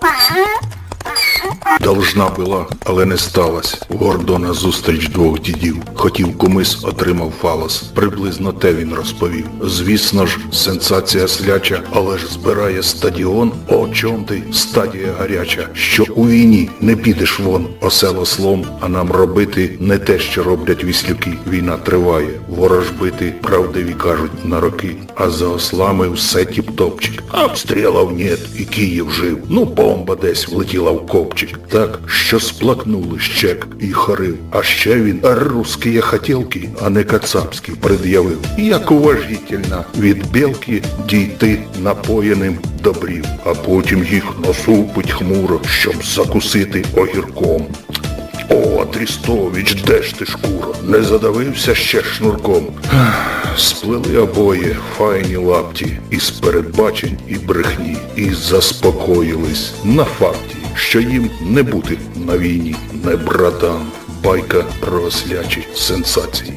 晚安。Должна була, але не сталась. Гордона зустріч двох дідів. Хотів комис, отримав фалос. Приблизно те він розповів. Звісно ж, сенсація сляча, але ж збирає стадіон. О чом ти? Стадія гаряча. Що у війні не підеш вон, осело слом, а нам робити не те, що роблять віслюки. Війна триває. Ворожбити, правдиві кажуть, на роки. А за ослами все тіп-топчик. Обстрілів нет, і Київ жив. Ну бомба десь влетіла в копчик. Так, що сплакнули щек і хорив. А ще він русські хотілки, а не кацапські пред'явив. Як уважительно від білки дійти напоєним добрів, а потім їх насупить хмуро, щоб закусити огірком. О, Трістович, де ж ти шкуро? Не задавився ще шнурком. Ех, Сплели обоє файні лапті із передбачень і брехні, і заспокоїлись на факті, що їм не бути на війні, не братан. Байка про ослячі сенсації.